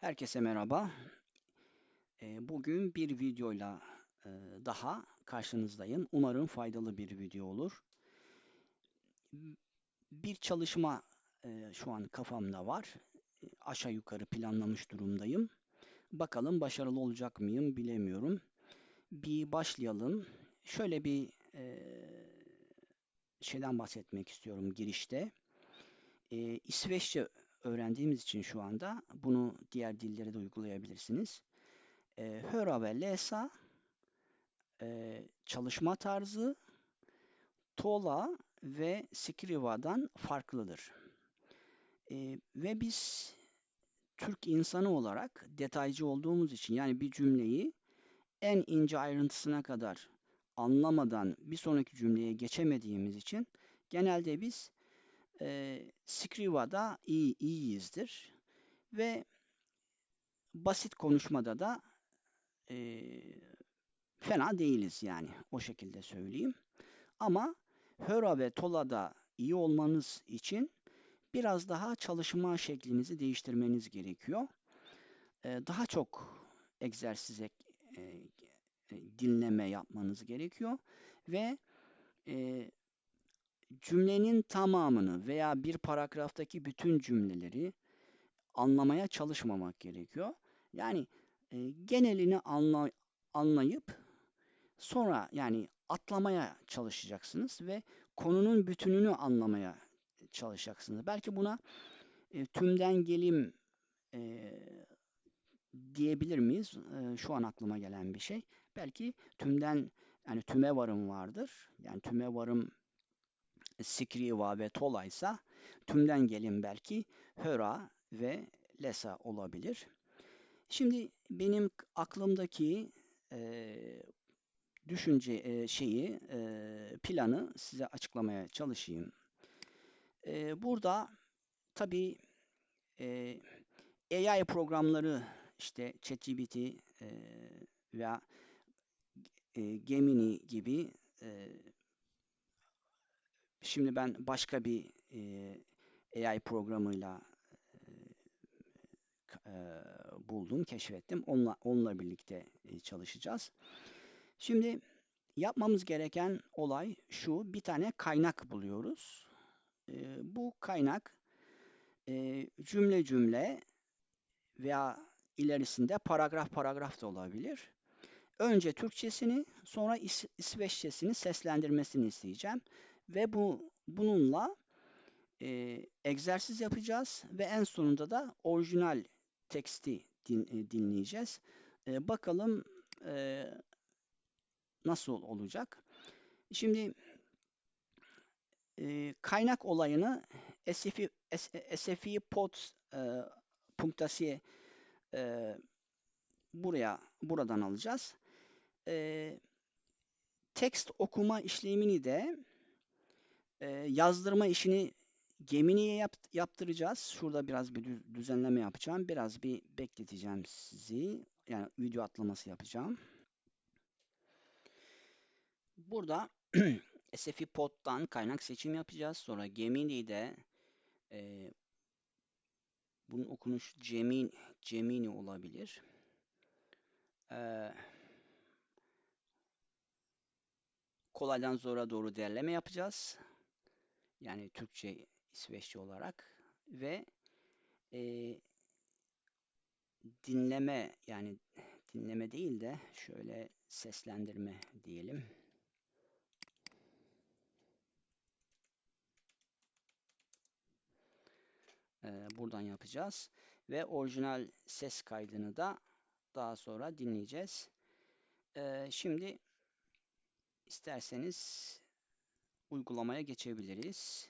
Herkese merhaba. Ee, Bugün bir videoyla e, daha karşınızdayım. Umarım faydalı bir video olur. Bir çalışma e, şu an kafamda var. Aşağı yukarı planlamış durumdayım. Bakalım başarılı olacak mıyım bilemiyorum. Bir başlayalım. Şöyle bir e, şeyden bahsetmek istiyorum girişte. İsveççe öğrendiğimiz için şu anda bunu diğer dillere de uygulayabilirsiniz. E, höra ve lesa e, çalışma tarzı Tola ve Skriva'dan farklıdır. E, ve biz Türk insanı olarak detaycı olduğumuz için yani bir cümleyi en ince ayrıntısına kadar anlamadan bir sonraki cümleye geçemediğimiz için genelde biz e, Skriva'da iyi, iyiyizdir. Ve basit konuşmada da e, fena değiliz yani o şekilde söyleyeyim. Ama Höra ve Tola'da iyi olmanız için biraz daha çalışma şeklinizi değiştirmeniz gerekiyor. E, daha çok egzersiz e, dinleme yapmanız gerekiyor ve e, cümlenin tamamını veya bir paragraftaki bütün cümleleri anlamaya çalışmamak gerekiyor. Yani e, genelini anla, anlayıp sonra yani atlamaya çalışacaksınız ve konunun bütününü anlamaya çalışacaksınız. Belki buna e, tümden gelim e, diyebilir miyiz? E, şu an aklıma gelen bir şey. Belki tümden yani tüme varım vardır. Yani tüme varım Skriva ve Tolaysa tümden gelin belki Höra ve Lesa olabilir. Şimdi benim aklımdaki e, düşünce e, şeyi e, planı size açıklamaya çalışayım. E, burada tabii e, AI programları işte ChatGPT e, veya e, Gemini gibi e, şimdi ben başka bir e, AI programıyla e, buldum, keşfettim. Onunla, onunla birlikte e, çalışacağız. Şimdi yapmamız gereken olay şu. Bir tane kaynak buluyoruz. E, bu kaynak e, cümle cümle veya ilerisinde paragraf paragraf da olabilir. Önce Türkçesini, sonra İs İsveççesini seslendirmesini isteyeceğim. Ve bu bununla e, egzersiz yapacağız ve en sonunda da orijinal teksti din, e, dinleyeceğiz. E, bakalım e, nasıl olacak. Şimdi e, kaynak olayını SFI, SFI e, e, buraya buradan alacağız. E, tekst okuma işlemini de e, yazdırma işini Gemini'ye yap, yaptıracağız. Şurada biraz bir düzenleme yapacağım. Biraz bir bekleteceğim sizi. Yani video atlaması yapacağım. Burada SFI pod'dan kaynak seçim yapacağız. Sonra Gemini'de e, bunun okunuş Gemini, Gemini olabilir. E, kolaydan zora doğru derleme yapacağız. Yani Türkçe İsveççe olarak ve e, dinleme yani dinleme değil de şöyle seslendirme diyelim. Buradan yapacağız ve orijinal ses kaydını da daha sonra dinleyeceğiz. Şimdi isterseniz uygulamaya geçebiliriz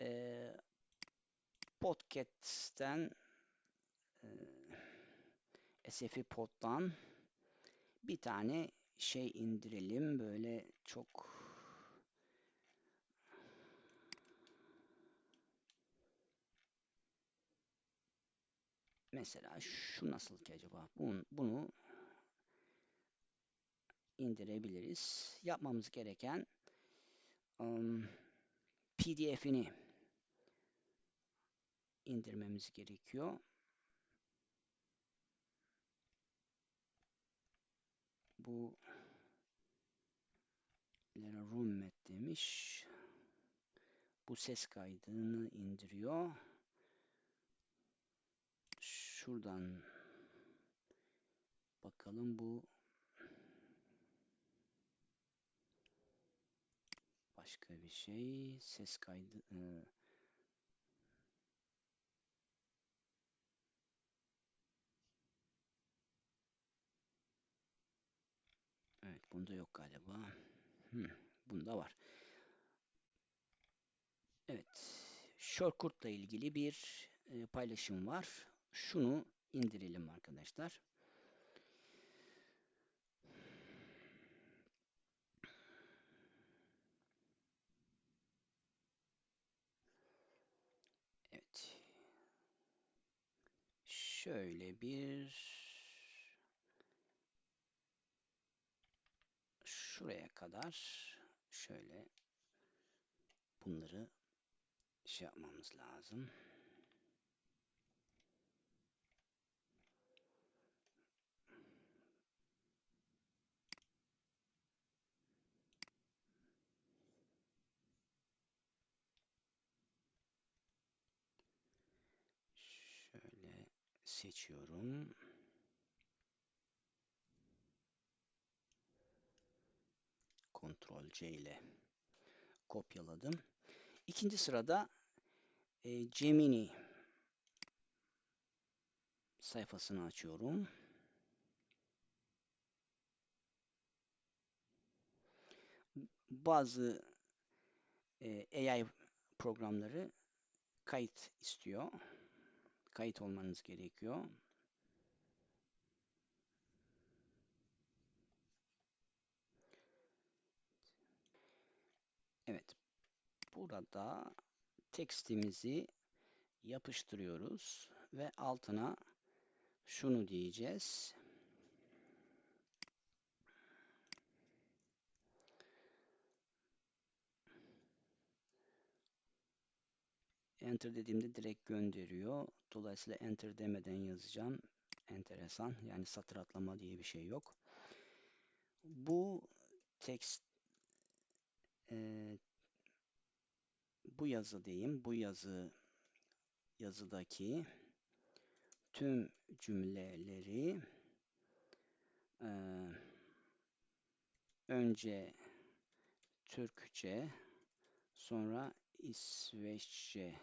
e, Podcast'ten e, SFI Pod'dan bir tane şey indirelim. Böyle çok mesela şu nasıl ki acaba? Bunu, bunu indirebiliriz. Yapmamız gereken um, PDF'ini indirmemiz gerekiyor. Bu roommet demiş. Bu ses kaydını indiriyor. Şuradan bakalım bu başka bir şey. Ses kaydı e, Evet, bunda yok galiba. Hmm, bunda var. Evet, Shortcut'la ilgili bir e, paylaşım var. Şunu indirelim arkadaşlar. Evet. Şöyle bir şuraya kadar şöyle bunları şey yapmamız lazım. Şöyle seçiyorum. Ctrl C ile kopyaladım. İkinci sırada e, Gemini sayfasını açıyorum. Bazı e, AI programları kayıt istiyor. Kayıt olmanız gerekiyor. Evet. Burada tekstimizi yapıştırıyoruz ve altına şunu diyeceğiz. Enter dediğimde direkt gönderiyor. Dolayısıyla enter demeden yazacağım. Enteresan. Yani satır atlama diye bir şey yok. Bu text e, bu yazı diyeyim. Bu yazı yazıdaki tüm cümleleri e, önce Türkçe sonra İsveççe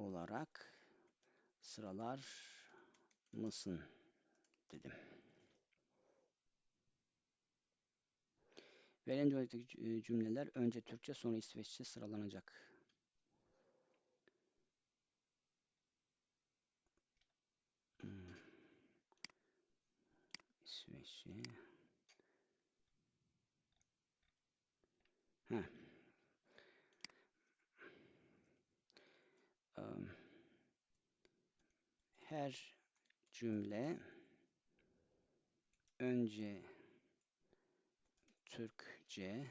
olarak sıralar mısın dedim. Verilen cümledeki cümleler önce Türkçe sonra İsveççe sıralanacak. Hmm. İsveççe. Her cümle önce Türkçe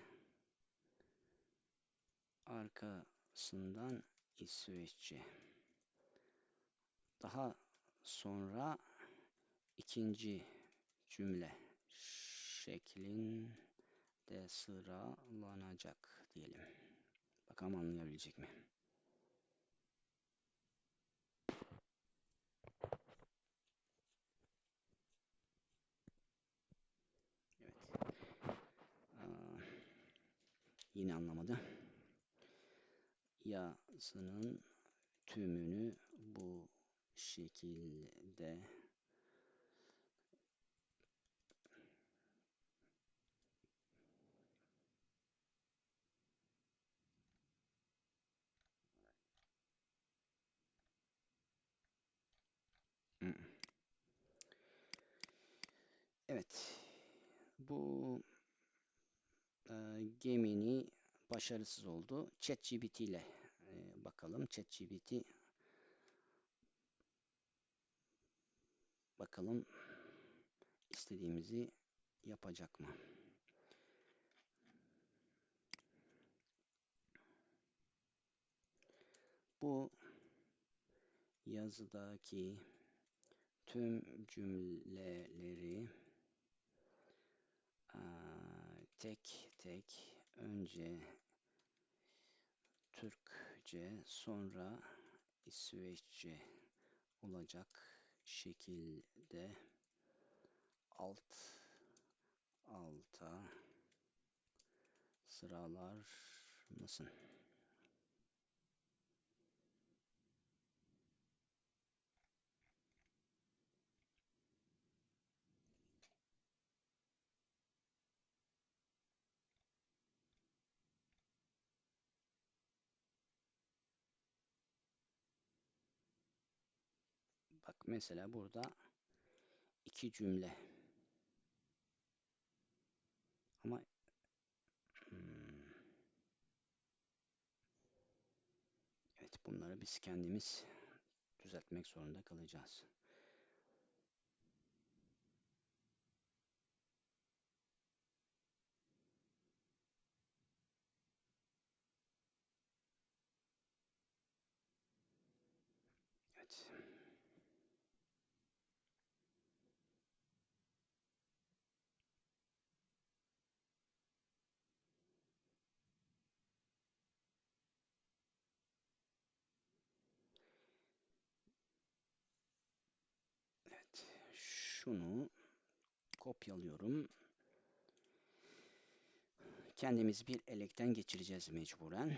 arkasından İsveççe daha sonra ikinci cümle şeklinde sıralanacak diyelim. Bakalım anlayabilecek mi? Yine anlamadı. Yazının tümünü bu şekilde Evet. Bu Gemini başarısız oldu. ChatGPT ile e, bakalım. ChatGPT bakalım istediğimizi yapacak mı? Bu yazıdaki tüm cümleleri Aa, tek tek önce Türkçe sonra İsveççe olacak şekilde alt alta sıralar mısın? Mesela burada iki cümle. Ama hmm, evet bunları biz kendimiz düzeltmek zorunda kalacağız. Evet. Evet. Şunu kopyalıyorum. Kendimizi bir elekten geçireceğiz mecburen.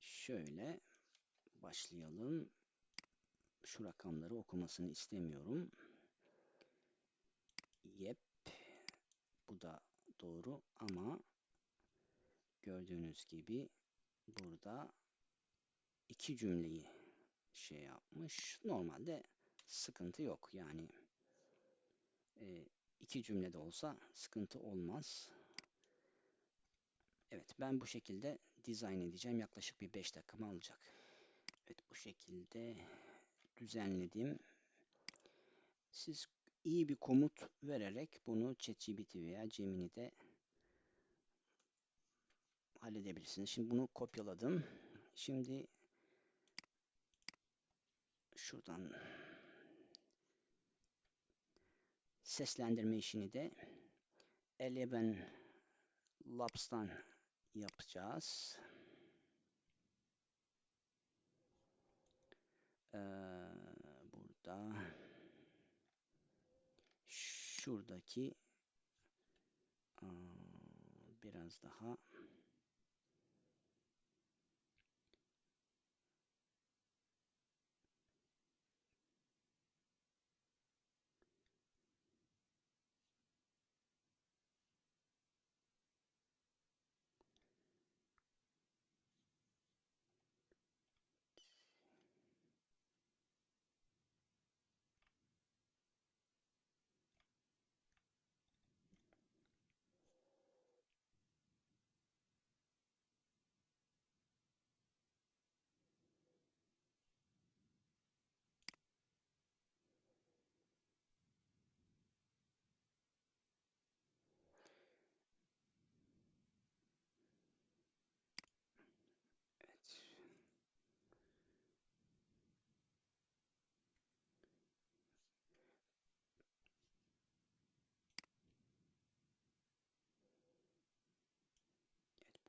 Şöyle başlayalım. Şu rakamları okumasını istemiyorum. Yep. Bu da doğru ama gördüğünüz gibi burada iki cümleyi şey yapmış. Normalde sıkıntı yok. Yani e, iki cümlede olsa sıkıntı olmaz. Evet ben bu şekilde dizayn edeceğim. Yaklaşık bir 5 dakikamı alacak. Evet bu şekilde düzenledim. Siz iyi bir komut vererek bunu ChatGPT veya Gemini'de halledebilirsiniz. Şimdi bunu kopyaladım. Şimdi şuradan seslendirme işini de Eleven Labs'tan yapacağız. Ee, burada şuradaki biraz daha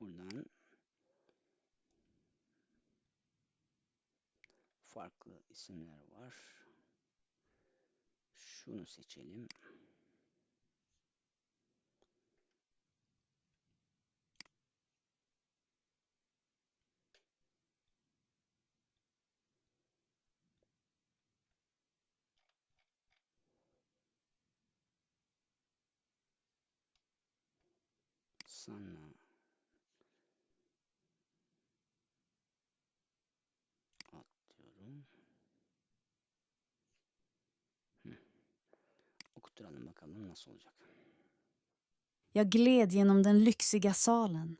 buradan farklı isimler var. Şunu seçelim. Sana Jag gled genom den lyxiga salen.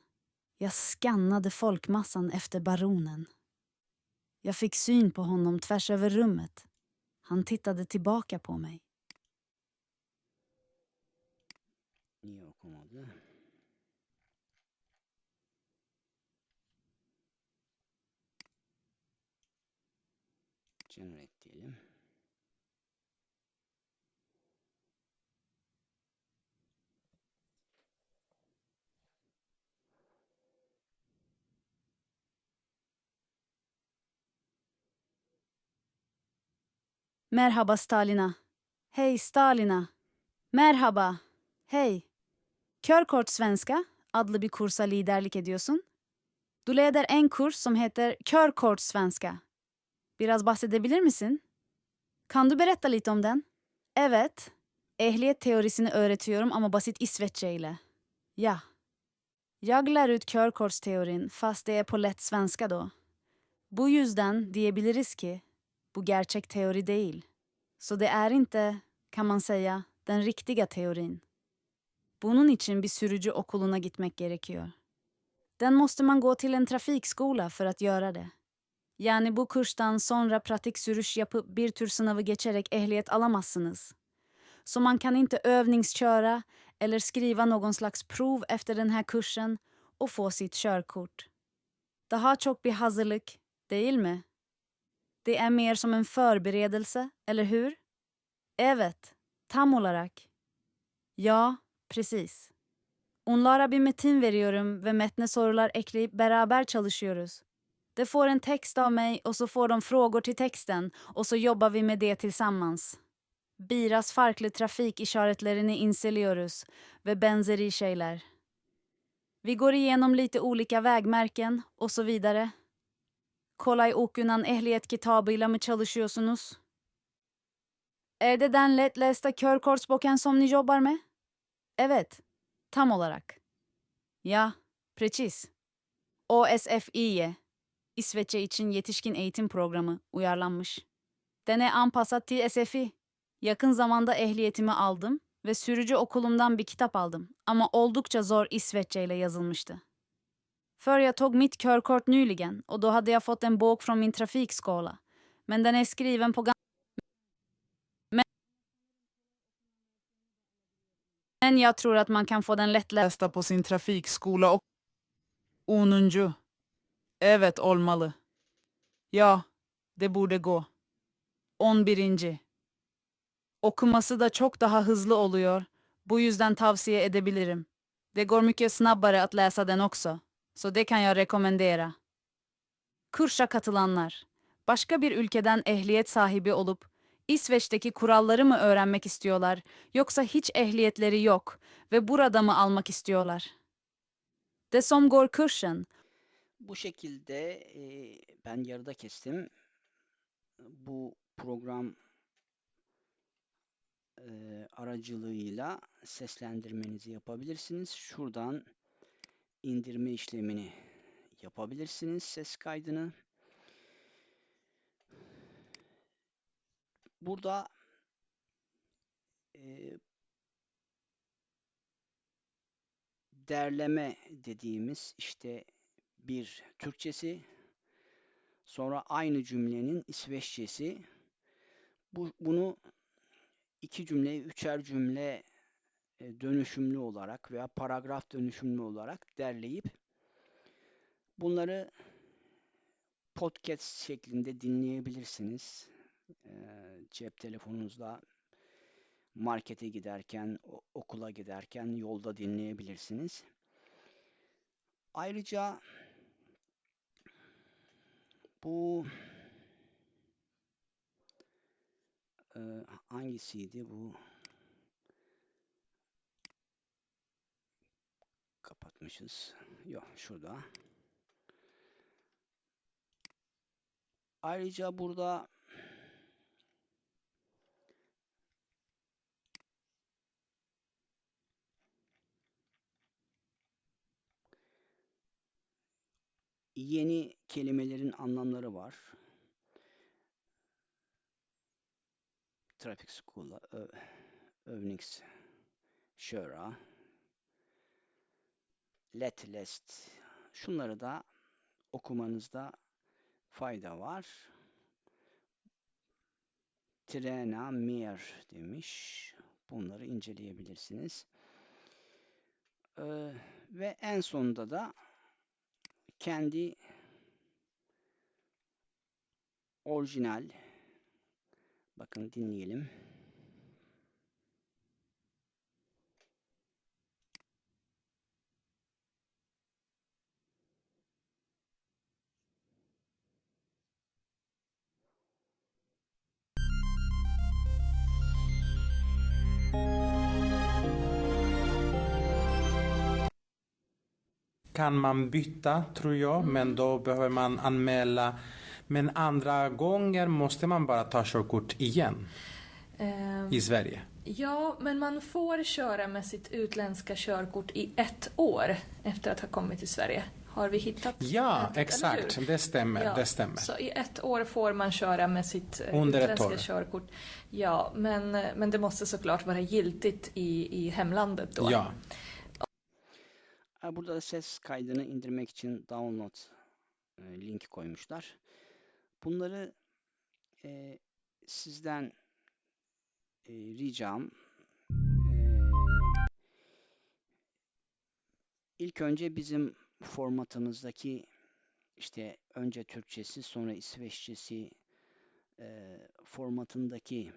Jag skannade folkmassan efter baronen. Jag fick syn på honom tvärs över rummet. Han tittade tillbaka på mig. Niye okumadı? Generate Merhaba Stalina. Hej Stalina. Merhaba. Hej. Körkort svenska adlı bir kursa liderlik ediyorsun. Du leder en kurs som heter Körkort svenska. Biraz bahsedebilir misin? Kan du berätta lite om den? Evet. Ehliyet teorisini öğretiyorum ama basit İsveççe ile. Ja. Jag lär ut körkortsteorin fast det är på lätt svenska då. Bu yüzden diyebiliriz ki bu gerçek teori değil. Så det är inte, kan man säga, den riktiga teorin. Bunun için bir sürücü okuluna gitmek gerekiyor. Den måste man gå till en trafikskola för att göra det. Yani bu kurstan sonra pratik sürüş yapıp bir tür sınavı geçerek ehliyet alamazsınız. Så man kan inte övningsköra eller skriva någon slags prov efter den här kursen och få sitt körkort. Daha çok bir hazırlık, değil mi? Det är mer som en förberedelse, eller hur? Evet, tam olarak. Ja, precis. Onlara bir metin veriyorum ve metne sorular ekleyip beraber çalışıyoruz. De får en text av mig och så får de frågor till texten och så jobbar vi med det tillsammans. Biraz farklı trafik işaretlerini inseliyoruz ve benzeri şeyler. Vi går igenom lite olika vägmärken och så vidare. Kolay okunan ehliyet kitabıyla mı çalışıyorsunuz? Är det den lättlästa körkortsboken som ni jobbar med? Evet, tam olarak. Ja, precis. OSFİ'ye, İsveççe için yetişkin eğitim programı uyarlanmış. Dene anpassat till SFI. Yakın zamanda ehliyetimi aldım ve sürücü okulumdan bir kitap aldım ama oldukça zor İsveççe ile yazılmıştı. För jag tog mitt körkort nyligen och då hade jag fått en bok från min trafikskola. Men den är skriven på gam- Men jag tror att man kan få den lättlästa på sin trafikskola och 10. Evet olmalı. Ja, det borde gå. 11. Okuması da çok daha hızlı oluyor. Bu yüzden tavsiye edebilirim. Det går mycket snabbare att läsa den också. Så det kan jag rekommendera. Kursa katılanlar. Başka bir ülkeden ehliyet sahibi olup İsveç'teki kuralları mı öğrenmek istiyorlar yoksa hiç ehliyetleri yok ve burada mı almak istiyorlar? De som kursen Bu şekilde e, ben yarıda kestim. Bu program e, aracılığıyla seslendirmenizi yapabilirsiniz. Şuradan indirme işlemini yapabilirsiniz ses kaydını. Burada e, derleme dediğimiz işte bir Türkçesi, sonra aynı cümlenin İsveççesi. Bu, bunu iki cümle, üçer cümle dönüşümlü olarak veya paragraf dönüşümlü olarak derleyip bunları podcast şeklinde dinleyebilirsiniz. E, cep telefonunuzla markete giderken, okula giderken yolda dinleyebilirsiniz. Ayrıca bu e, hangisiydi bu? Kapatmışız. Yok şurada. Ayrıca burada yeni kelimelerin anlamları var. Traffic School'a, ö, Övnix, Şöra, Let Lest. Şunları da okumanızda fayda var. Trena Mer demiş. Bunları inceleyebilirsiniz. Ee, ve en sonunda da kendi orijinal Bakın dinleyelim. Kan man byta tror jag, men då behöver man anmäla. Men andra gånger måste man bara ta körkort igen Ehm, i Sverige. Ja, men man får köra med sitt utländska körkort i ett år efter att ha kommit till Sverige. Har vi hittat Ja, eller exakt. Det stämmer. Ja, Det stämmer. Så i ett år får man köra med sitt eh, Under ett utländska körkort. Ja, men, eh, men det måste såklart vara giltigt i, i hemlandet då. Ja, Burada da ses kaydını indirmek için download e, linki koymuşlar. Bunları e, sizden e, ricam e, ilk önce bizim formatımızdaki işte önce Türkçesi sonra İsveççesi e, formatındaki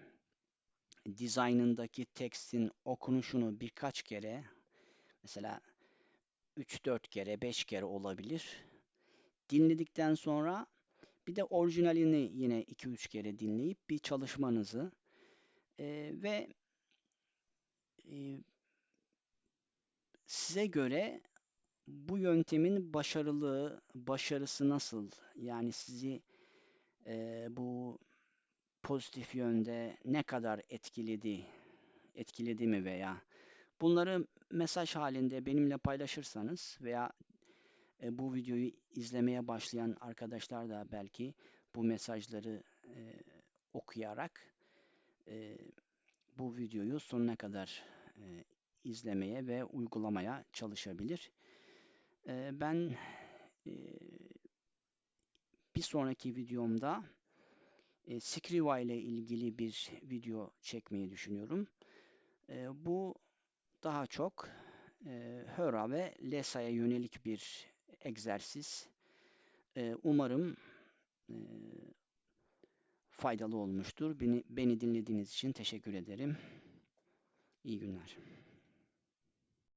dizaynındaki tekstin okunuşunu birkaç kere mesela 3-4 kere, 5 kere olabilir. Dinledikten sonra bir de orijinalini yine 2-3 kere dinleyip bir çalışmanızı e, ve e, size göre bu yöntemin başarılı, başarısı nasıl? Yani sizi e, bu pozitif yönde ne kadar etkiledi, etkiledi mi veya bunları mesaj halinde benimle paylaşırsanız veya e, bu videoyu izlemeye başlayan arkadaşlar da belki bu mesajları e, okuyarak e, bu videoyu sonuna kadar e, izlemeye ve uygulamaya çalışabilir. E, ben e, bir sonraki videomda e, Skriva ile ilgili bir video çekmeyi düşünüyorum. E, bu daha çok e, Höra ve Lesa'ya yönelik bir egzersiz. E, umarım e, faydalı olmuştur. Beni, beni dinlediğiniz için teşekkür ederim. İyi günler.